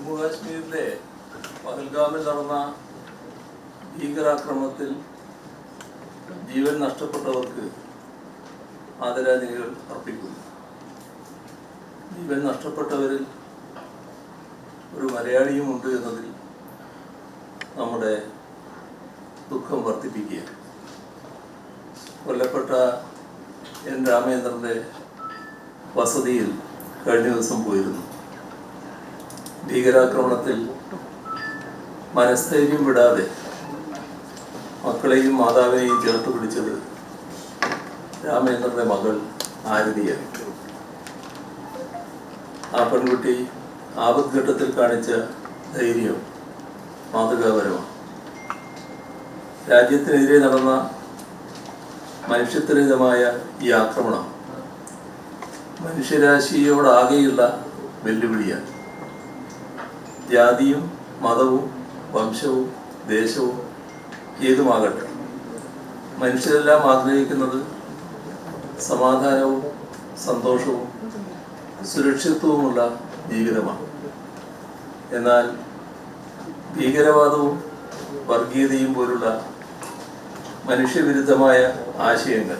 ജമ്മു കാശ്മീരിലെ പഹൽഗാമിൽ നടന്ന ഭീകരാക്രമണത്തിൽ ജീവൻ നഷ്ടപ്പെട്ടവർക്ക് ആദരാഞ്ജലികൾ അർപ്പിക്കുന്നു. ജീവൻ നഷ്ടപ്പെട്ടവരിൽ ഒരു മലയാളിയുമുണ്ട് എന്നതിൽ നമ്മുടെ ദുഃഖം വർദ്ധിപ്പിക്കുക കൊല്ലപ്പെട്ട എൻ രാമേന്ദ്രന്റെ വസതിയിൽ കഴിഞ്ഞ ദിവസം പോയിരുന്നു. ഭീകരാക്രമണത്തിൽ മനസ്ഥൈര്യം വിടാതെ മക്കളെയും മാതാവിനെയും ചേർത്ത് പിടിച്ചത് രാമേന്ദ്രന്റെ മകൾ ആരതിയാണ്. ആ പെൺകുട്ടി ആപത്ഘട്ടത്തിൽ കാണിച്ച ധൈര്യം മാതൃകാപരമാണ്. രാജ്യത്തിനെതിരെ നടന്ന മനുഷ്യത്വരഹിതമായ ഈ ആക്രമണം മനുഷ്യരാശിയോടാകെയുള്ള വെല്ലുവിളിയാണ്. ജാതിയും മതവും വംശവും ദേശവും ഏതുമാകട്ടെ. മനുഷ്യരെല്ലാം ആഗ്രഹിക്കുന്നത് സമാധാനവും സന്തോഷവും സുരക്ഷിതത്വവുമുള്ള ജീവിതമാണ്. എന്നാൽ ഭീകരവാദവും വർഗീയതയും പോലുള്ള മനുഷ്യവിരുദ്ധമായ ആശയങ്ങൾ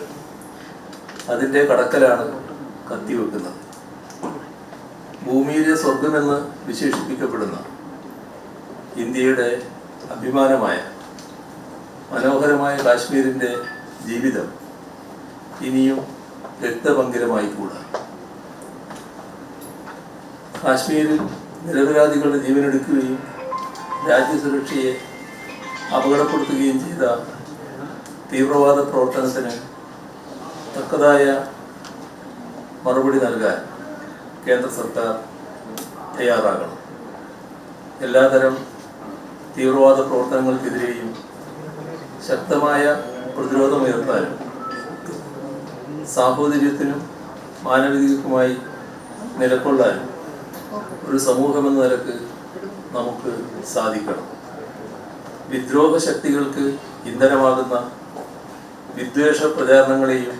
അതിന്റെ കടക്കലാണ് കത്തിവെക്കുന്നത്. ഭൂമിയിലെ സ്വർഗമെന്ന് വിശേഷിപ്പിക്കപ്പെടുന്ന ഇന്ത്യയുടെ അഭിമാനമായ മനോഹരമായ കാശ്മീരിന്റെ ജീവിതം ഇനിയും രക്തപങ്കിലമായി കൂടാ കാശ്മീരിൽ നിരപരാധികളുടെ ജീവനെടുക്കുകയും രാജ്യസുരക്ഷയെ അപകടപ്പെടുത്തുകയും ചെയ്ത തീവ്രവാദ പ്രവർത്തനത്തിന് തക്കതായ മറുപടി നൽകാൻ കേന്ദ്ര സർക്കാർ തയ്യാറാകണം. എല്ലാതരം തീവ്രവാദ പ്രവർത്തനങ്ങൾക്കെതിരെയും ശക്തമായ പ്രതിരോധമുയർത്താനും സാഹോദര്യത്തിനും മാനവികതയ്ക്കുമായി നിലകൊള്ളാനും ഒരു സമൂഹമെന്ന നിലയ്ക്ക് നമുക്ക് സാധിക്കണം. വിദ്രോഹ ശക്തികൾക്ക് ഇന്ധനമാകുന്ന വിദ്വേഷ പ്രചാരണങ്ങളെയും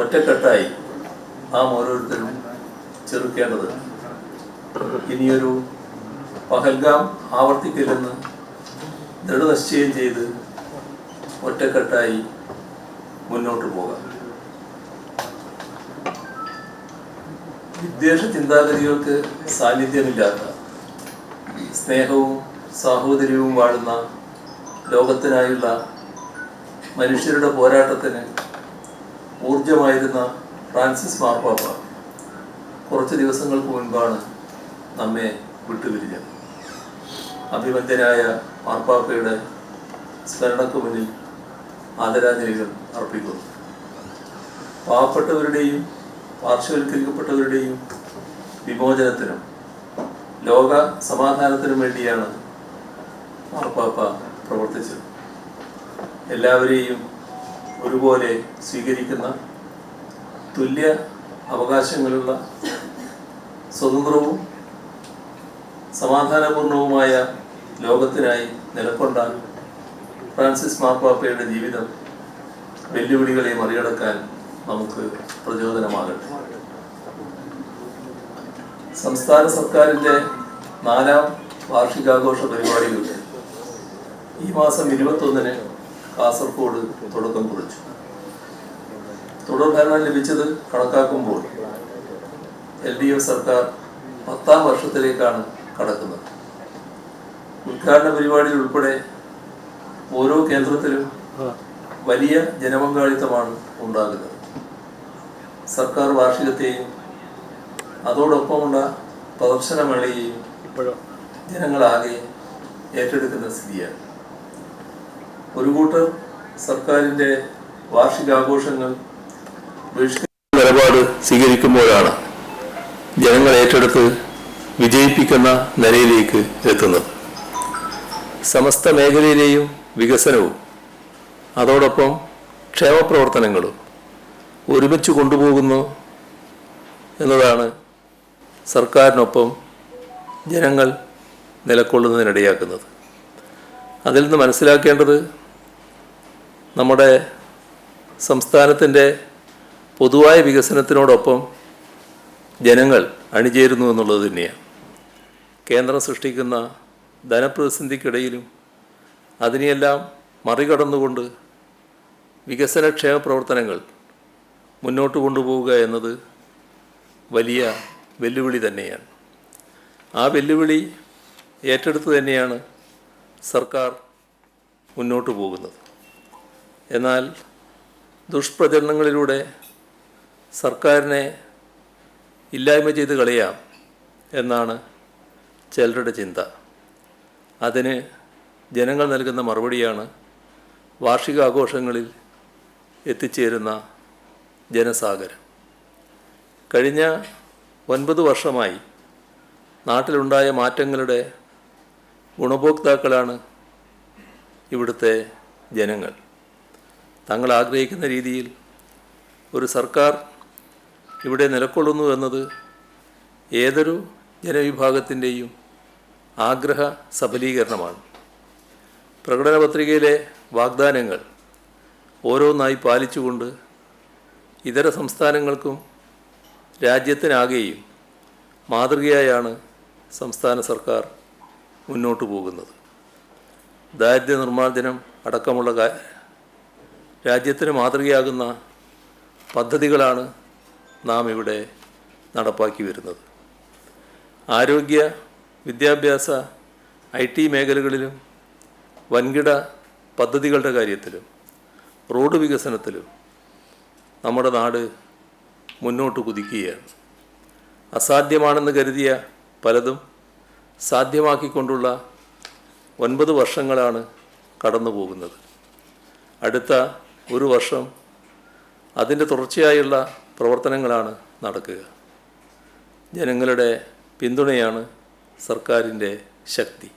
ഒറ്റക്കെട്ടായി നാം ഓരോരുത്തരും ചെറുക്കേണ്ടതുണ്ട് ഇനിയൊരു പഹൽഗാം ആവർത്തിക്കില്ലെന്ന് ദൃഢനിശ്ചയം ചെയ്ത് ഒറ്റക്കെട്ടായി മുന്നോട്ട് പോകാം. വിദ്വേഷ ചിന്താഗതികൾക്ക് സാന്നിധ്യമില്ലാത്ത സ്നേഹവും സാഹോദര്യവും വാഴുന്ന ലോകത്തിനായുള്ള മനുഷ്യരുടെ പോരാട്ടത്തിന് ഊർജമായിരുന്ന ഫ്രാൻസിസ് മാർപ്പാപ്പ കുറച്ച് ദിവസങ്ങൾക്ക് മുൻപാണ് നമ്മെ വിട്ടുപിരിഞ്ഞത്. അഭിമന്യനായ മാർപ്പാപ്പയുടെ സ്മരണക്ക് മുന്നിൽ ആദരാഞ്ജലികൾ അർപ്പിക്കുന്നു. പാവപ്പെട്ടവരുടെയും പാർശ്വവൽക്കരിക്കപ്പെട്ടവരുടെയും വിമോചനത്തിനും ലോക സമാധാനത്തിനും വേണ്ടിയാണ് മാർപ്പാപ്പ പ്രവർത്തിച്ചത്. എല്ലാവരെയും ഒരുപോലെ സ്വീകരിക്കുന്ന തുല്യ അവകാശങ്ങളുള്ള സ്വതന്ത്രവും സമാധാനപൂർണവുമായ ലോകത്തിനായി നിലക്കൊണ്ട ഫ്രാൻസിസ് മാർപ്പാപ്പയുടെ ജീവിതം വെല്ലുവിളികളെ മറികടക്കാൻ നമുക്ക് പ്രചോദനമാകട്ടെ. സംസ്ഥാന സർക്കാരിന്റെ നാലാം വാർഷികാഘോഷ പരിപാടികൾ ഈ മാസം ഇരുപത്തൊന്നിന് കാസർഗോഡ് തുടക്കം കുറിച്ചു. തുടർഭരണം ലഭിച്ചത് കണക്കാക്കുമ്പോൾ എൽ ഡി എഫ് സർക്കാർ പത്താം വർഷത്തിലേക്കാണ് കടക്കുന്നത്. ഉദ്ഘാടന പരിപാടിയിൽ ഉൾപ്പെടെ ഓരോ കേന്ദ്രത്തിലും വലിയ ജനപങ്കാളിത്തമാണ് ഉണ്ടാകുന്നത്. സർക്കാർ വാർഷികത്തെയും അതോടൊപ്പമുള്ള പ്രദർശനമേളയെയും ജനങ്ങളാകെ ഏറ്റെടുക്കുന്ന സ്ഥിതിയാണ്. ഒരു കൂട്ടർ സർക്കാരിന്റെ വാർഷികാഘോഷങ്ങൾ ബഹിഷ്കരിക്കുന്ന നിലപാട് സ്വീകരിക്കുമ്പോഴാണ് ജനങ്ങൾ ഏറ്റെടുത്ത് വിജയിപ്പിക്കുന്ന നിലയിലേക്ക് എത്തുന്നത് സമസ്ത മേഖലയിലെയും വികസനവും അതോടൊപ്പം ക്ഷേമപ്രവർത്തനങ്ങളും ഒരുമിച്ച് കൊണ്ടുപോകുന്നു എന്നതാണ് സർക്കാരിനൊപ്പം ജനങ്ങൾ നിലക്കൊള്ളുന്നതിനിടയാക്കുന്നത്. അതിൽ നിന്ന് മനസ്സിലാക്കേണ്ടത് നമ്മുടെ സംസ്ഥാനത്തിന്റെ പൊതുവായ വികസനത്തിനോടൊപ്പം ജനങ്ങൾ അണിചേരുന്നു എന്നുള്ളത് തന്നെയാണ്. കേന്ദ്രം സൃഷ്ടിക്കുന്ന ധനപ്രതിസന്ധിക്കിടയിലും അതിനെയെല്ലാം മറികടന്നുകൊണ്ട് വികസനക്ഷേമ പ്രവർത്തനങ്ങൾ മുന്നോട്ട് കൊണ്ടുപോവുക എന്നത് വലിയ വെല്ലുവിളി തന്നെയാണ്. ആ വെല്ലുവിളി ഏറ്റെടുത്ത് തന്നെയാണ് സർക്കാർ മുന്നോട്ട് പോകുന്നത്. എന്നാൽ ദുഷ്പ്രചരണങ്ങളിലൂടെ സർക്കാരിനെ ഇല്ലായ്മ ചെയ്ത് കളയാം എന്നാണ് ചിലരുടെ ചിന്ത. അതിന് ജനങ്ങൾ നൽകുന്ന മറുപടിയാണ് വാർഷിക ആഘോഷങ്ങളിൽ എത്തിച്ചേരുന്ന ജനസാഗരം. കഴിഞ്ഞ ഒൻപത് വർഷമായി നാട്ടിലുണ്ടായ മാറ്റങ്ങളുടെ ഗുണഭോക്താക്കളാണ് ഇവിടുത്തെ ജനങ്ങൾ. തങ്ങൾ ആഗ്രഹിക്കുന്ന രീതിയിൽ ഒരു സർക്കാർ ഇവിടെ നിലക്കൊള്ളുന്നു എന്നത് ഏതൊരു ജനവിഭാഗത്തിന്റെയും ആഗ്രഹ സഫലീകരണമാണ് പ്രകടന പത്രികയിലെ വാഗ്ദാനങ്ങൾ ഓരോന്നായി പാലിച്ചുകൊണ്ട് ഇതര സംസ്ഥാനങ്ങൾക്കും രാജ്യത്തിനാകെയും മാതൃകയായാണ് സംസ്ഥാന സർക്കാർ മുന്നോട്ട് പോകുന്നത്. ദാരിദ്ര്യ നിർമ്മാർജനം അടക്കമുള്ള രാജ്യത്തിന് മാതൃകയാകുന്ന പദ്ധതികളാണ് നാം ഇവിടെ നടപ്പാക്കി വരുന്നത്. ആരോഗ്യ വിദ്യാഭ്യാസ ഐ ടി മേഖലകളിലും വൻകിട പദ്ധതികളുടെ കാര്യത്തിലും റോഡ് വികസനത്തിലും നമ്മുടെ നാട് മുന്നോട്ട് കുതിക്കുകയാണ്. അസാധ്യമാണെന്ന് കരുതിയ പലതും സാധ്യമാക്കിക്കൊണ്ടുള്ള ഒൻപത് വർഷങ്ങളാണ് കടന്നു പോകുന്നത് അടുത്ത ഒരു വർഷം അതിന്റെ തുടർച്ചയായുള്ള പ്രവർത്തനങ്ങളാണ് നടക്കുക. ജനങ്ങളുടെ പിന്തുണയാണ് സർക്കാരിന്റെ ശക്തി.